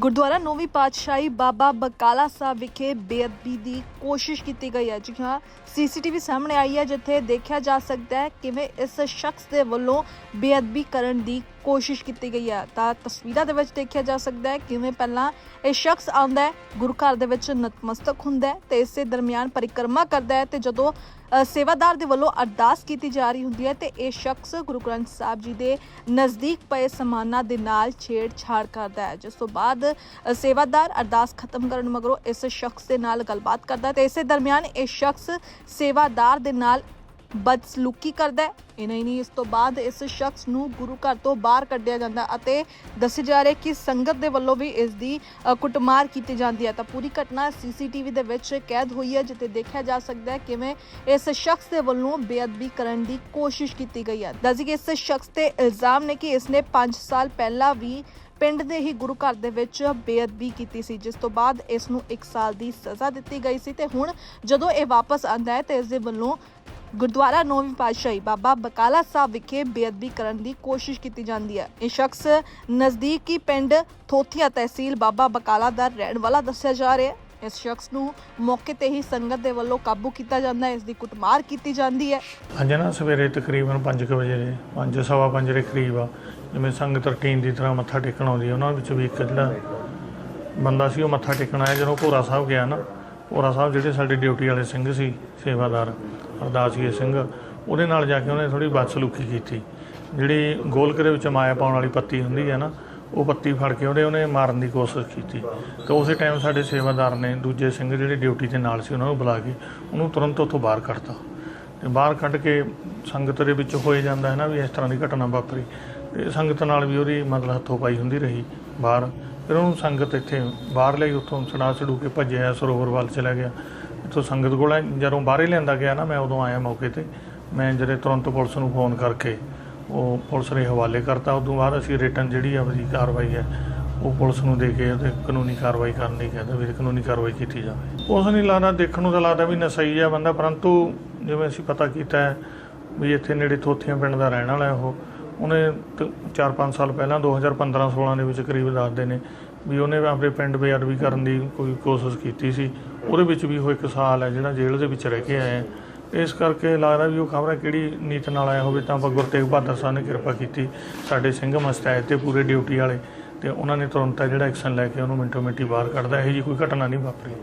ਗੁਰਦੁਆਰਾ ਨੌਵੀਂ ਪਾਤਸ਼ਾਹੀ ਬਾਬਾ ਬਕਾਲਾ ਸਾਹਿਬ ਵਿਖੇ ਬੇਅਦਬੀ ਦੀ ਕੋਸ਼ਿਸ਼ ਕੀਤੀ ਗਈ ਹੈ। ਜੀ ਹਾਂ, ਸੀਸੀਟੀਵੀ ਸਾਹਮਣੇ ਆਈ ਹੈ, ਜਿੱਥੇ ਦੇਖਿਆ ਜਾ ਸਕਦਾ ਹੈ ਕਿਵੇਂ ਇਸ ਸ਼ਖਸ ਦੇ ਵੱਲੋਂ ਬੇਅਦਬੀ ਕਰਨ ਦੀ ਕੋਸ਼ਿਸ਼ ਕੀਤੀ ਗਈ ਹੈ, ਤਾਂ ਤਸਵੀਰਾਂ ਦੇ ਵਿੱਚ ਦੇਖਿਆ ਜਾ ਸਕਦਾ ਹੈ ਕਿਵੇਂ ਪਹਿਲਾਂ ਇਹ ਸ਼ਖਸ ਆਉਂਦਾ ਹੈ ਗੁਰੂ ਘਰ ਦੇ ਵਿੱਚ ਨਤਮਸਤਕ ਹੁੰਦਾ ਹੈ ਤੇ ਇਸੇ ਦਰਮਿਆਨ ਪਰਿਕਰਮਾ ਕਰਦਾ ਹੈ ਤੇ ਜਦੋਂ ਸੇਵਾਦਾਰ ਦੇ ਵੱਲੋਂ ਅਰਦਾਸ ਕੀਤੀ ਜਾ ਰਹੀ ਹੁੰਦੀ ਹੈ ਤੇ ਇਹ ਸ਼ਖਸ ਗੁਰੂ ਗ੍ਰੰਥ ਸਾਹਿਬ ਜੀ ਦੇ ਨਜ਼ਦੀਕ ਪਏ ਸਮਾਨਾਂ ਦੇ ਨਾਲ ਛੇੜਛਾੜ ਕਰਦਾ ਹੈ। ਜਿਸ ਤੋਂ ਬਾਅਦ ਸੇਵਾਦਾਰ ਅਰਦਾਸ ਖਤਮ ਕਰਨ ਮਗਰੋਂ ਇਸ ਸ਼ਖਸ ਦੇ ਨਾਲ ਗੱਲਬਾਤ ਕਰਦਾ ਹੈ ਤੇ ਇਸੇ ਦਰਮਿਆਨ ਇਹ ਸ਼ਖਸ ਸੇਵਾਦਾਰ ਦੇ ਨਾਲ ਬਦਸਲੂਕੀ ਕਰਦਾ ਹੈ। ਇਹ ਨਹੀਂ, ਇਸ ਤੋਂ ਬਾਅਦ ਇਸ ਸ਼ਖਸ ਨੂੰ ਗੁਰੂ ਘਰ ਤੋਂ ਬਾਹਰ ਕੱਢਿਆ ਜਾਂਦਾ ਅਤੇ ਦੱਸਿਆ ਜਾ ਰਿਹਾ ਕਿ ਸੰਗਤ ਦੇ ਵੱਲੋਂ ਵੀ ਇਸ ਦੀ ਕੁੱਟਮਾਰ ਕੀਤੀ ਜਾਂਦੀ ਹੈ। ਤਾਂ ਪੂਰੀ ਘਟਨਾ ਸੀਸੀਟੀਵੀ ਦੇ ਵਿੱਚ ਕੈਦ ਹੋਈ ਹੈ, ਜਿੱਥੇ ਦੇਖਿਆ ਜਾ ਸਕਦਾ ਹੈ ਕਿਵੇਂ ਇਸ ਸ਼ਖਸ ਦੇ ਵੱਲੋਂ ਬੇਅਦਬੀ ਕਰਨ ਦੀ ਕੋਸ਼ਿਸ਼ ਕੀਤੀ ਗਈ ਹੈ। ਦੱਸੀ ਕਿ ਇਸ ਸ਼ਖਸ ਤੇ ਇਲਜ਼ਾਮ ਨੇ ਕਿ ਇਸਨੇ 5 ਸਾਲ ਪਹਿਲਾਂ ਵੀ ਪਿੰਡ ਦੇ ਹੀ ਗੁਰੂ ਘਰ ਦੇ ਵਿੱਚ ਬੇਅਦਬੀ ਕੀਤੀ ਸੀ, ਜਿਸ ਤੋਂ ਬਾਅਦ ਇਸ ਨੂੰ 1 ਸਾਲ ਦੀ ਸਜ਼ਾ ਦਿੱਤੀ ਗਈ ਸੀ। ਤੇ ਹੁਣ ਜਦੋਂ ਇਹ ਵਾਪਸ ਆਂਦਾ ਹੈ, ਤੇ ਇਸ ਦੇ ਵੱਲੋਂ ਗੁਰਦੁਆਰਾ ਨੌਵੀਂ ਪਾਤਸ਼ਾਹੀ ਬਾਬਾ ਬਕਾਲਾ ਸਾਹਿਬ ਵਿਖੇ ਬੇਅਦਬੀ ਕਰਨ ਦੀ ਕੋਸ਼ਿਸ਼ ਕੀਤੀ ਜਾਂਦੀ ਹੈ। ਇਹ ਸ਼ਖਸ ਨਜ਼ਦੀਕੀ ਪਿੰਡ ਥੋਥੀਆ ਤਹਿਸੀਲ ਬਾਬਾ ਬਕਾਲਾ ਦਾ ਰਹਿਣ ਵਾਲਾ ਦੱਸਿਆ ਜਾ ਰਿਹਾ ਹੈ। ਇਸ ਸ਼ਖਸ ਨੂੰ ਮੌਕੇ ਤੇ ਹੀ ਸੰਗਤ ਦੇ ਵੱਲੋਂ ਕਾਬੂ ਕੀਤਾ ਜਾਂਦਾ ਹੈ। ਇਸ ਦੀ ਕੁੱਟਮਾਰ ਕੀਤੀ ਜਾਂਦੀ ਹੈ। ਅੱਜ ਨਾ, ਸਵੇਰੇ ਤਕਰੀਬਨ 5 ਵਜੇ ਦੇ ਪੰਜ, ਸਵਾ ਪੰਜ ਦੇ ਕਰੀਬ ਆ, ਜਿਵੇਂ ਸੰਗਤ ਰੁਟੀਨ ਦੀ ਤਰ੍ਹਾਂ ਮੱਥਾ ਟੇਕਣ ਆਉਂਦੀ ਹੈ, ਉਹਨਾਂ ਵਿੱਚ ਵੀ ਇੱਕ ਜਿਹੜਾ ਬੰਦਾ ਸੀ, ਉਹ ਮੱਥਾ ਟੇਕਣ ਆਇਆ, ਜਦੋਂ ਭੋਰਾ ਸਾਹਿਬ ਗਿਆ ਨਾ ਭੋਰਾ ਸਾਹਿਬ, ਜਿਹੜੇ ਸਾਡੇ ਡਿਊਟੀ ਵਾਲੇ ਸਿੰਘ ਸੀ, ਸੇਵਾਦਾਰ ਅਰਦਾਸੀਏ ਸਿੰਘ, ਉਹਦੇ ਨਾਲ ਜਾ ਕੇ ਉਹਨੇ ਥੋੜੀ ਬਦਸਲੂਕੀ ਕੀਤੀ। ਜਿਹੜੀ ਗੋਲਕ ਦੇ ਵਿੱਚ ਮਾਇਆ ਪਾਉਣ ਵਾਲੀ ਪੱਤੀ ਹੁੰਦੀ ਹੈ ਨਾ, ਉਹ ਪੱਤੀ ਫੜ ਕੇ ਉਹਦੇ, ਉਹਨੇ ਮਾਰਨ ਦੀ ਕੋਸ਼ਿਸ਼ ਕੀਤੀ। ਤੇ ਉਸੇ ਟਾਈਮ ਸਾਡੇ ਸੇਵਾਦਾਰ ਨੇ ਦੂਜੇ ਸਿੰਘ ਜਿਹੜੇ ਡਿਊਟੀ ਦੇ ਨਾਲ ਸੀ, ਉਹਨਾਂ ਨੂੰ ਬੁਲਾ ਕੇ ਉਹਨੂੰ ਤੁਰੰਤ ਉੱਥੋਂ ਬਾਹਰ ਕੱਢਤਾ। ਤੇ ਬਾਹਰ ਕੱਢ ਕੇ ਸੰਗਤ ਦੇ ਵਿੱਚ ਹੋਏ ਜਾਂਦਾ ਹੈ ਨਾ ਵੀ ਇਸ ਤਰ੍ਹਾਂ ਦੀ ਘਟਨਾ ਵਾਪਰੀ। ਤੇ ਸੰਗਤ ਨਾਲ ਵੀ ਉਹਦੀ ਮਤਲਬ ਹੱਥੋਂ ਪਾਈ ਹੁੰਦੀ ਰਹੀ ਬਾਹਰ। ਫਿਰ ਉਹਨੂੰ ਸੰਗਤ ਇੱਥੇ ਬਾਹਰ ਲਈ ਉੱਥੋਂ ਛੜਾ ਛੜੂ ਕੇ ਭੱਜਿਆ ਸਰੋਵਰ ਵੱਲ ਚਲਾ ਗਿਆ। ਇੱਥੋਂ ਸੰਗਤ ਕੋਲ ਜਦੋਂ ਬਾਹਰੇ ਲਿਆਂਦਾ ਗਿਆ ਨਾ, ਮੈਂ ਉਦੋਂ ਆਇਆ ਮੌਕੇ ਤੇ। ਮੈਂ ਜਿਹੜੇ ਤੁਰੰਤ ਪੁਲਿਸ ਨੂੰ ਫੋਨ ਕਰਕੇ ਉਹ ਪੁਲਿਸ ਦੇ ਹਵਾਲੇ ਕਰਤਾ। ਉਦੋਂ ਬਾਅਦ ਅਸੀਂ ਰਿਟਰਨ ਜਿਹੜੀ ਆ ਉਹਦੀ ਕਾਰਵਾਈ ਹੈ, ਉਹ ਪੁਲਿਸ ਨੂੰ ਦੇ ਕੇ ਉਹਦੇ ਕਾਨੂੰਨੀ ਕਾਰਵਾਈ ਕਰਨ ਲਈ ਕਹਿੰਦਾ ਵੀ ਕਾਨੂੰਨੀ ਕਾਰਵਾਈ ਕੀਤੀ ਜਾਵੇ। ਉਸ ਨਹੀਂ ਲੱਗਦਾ ਦੇਖਣ ਨੂੰ ਤਾਂ ਲੱਗਦਾ ਵੀ ਨਸਈ ਆ ਬੰਦਾ, ਪਰੰਤੂ ਜਿਵੇਂ ਅਸੀਂ ਪਤਾ ਕੀਤਾ ਵੀ ਇੱਥੇ ਨੇੜੇ ਥੋਥੀਆਂ ਪਿੰਡ ਦਾ ਰਹਿਣ ਵਾਲਾ ਉਹ ਉਹਨੇ 4-5 ਸਾਲ ਪਹਿਲਾਂ 2015-16 ਦੇ ਵਿੱਚ ਕਰੀਬ ਦੱਸਦੇ ਨੇ ਵੀ ਉਹਨੇ ਆਪਣੇ ਪਿੰਡ ਬੇਅਦਬੀ ਕਰਨ ਦੀ ਕੋਈ ਕੋਸ਼ਿਸ਼ ਕੀਤੀ ਸੀ। ਉਹਦੇ ਵਿੱਚ ਵੀ ਉਹ ਇੱਕ ਸਾਲ ਹੈ ਜਿਹੜਾ ਜੇਲ੍ਹ ਦੇ ਵਿੱਚ ਰਹਿ ਕੇ ਆਇਆ ਇਸ ਕਰਕੇ ਲੱਗਦਾ ਵੀ ਉਹ ਖਬਰ ਕਿਹੜੀ ਨੀਤ ਨਾਲ ਆਇਆ ਹੋਵੇ ਤਾਂ ਆਪਾਂ ਗੁਰੂ ਤੇਗ ਬਹਾਦਰ ਸਾਹਿਬ ਨੇ ਕਿਰਪਾ ਕੀਤੀ ਸਾਡੇ ਸਿੰਘ ਮਸਤੈਦ ਤੇ ਪੂਰੇ ਡਿਊਟੀ ਵਾਲੇ ਤੇ ਉਹਨਾਂ ਨੇ ਤੁਰੰਤ ਜਿਹੜਾ ਐਕਸ਼ਨ ਲੈ ਕੇ ਉਹਨੂੰ ਮਿੰਟੋ ਮਿੰਟੀ ਬਾਹਰ ਕੱਢਦਾ। ਇਹੋ ਜੀ ਕੋਈ ਘਟਨਾ ਨਹੀਂ ਵਾਪਰੀ।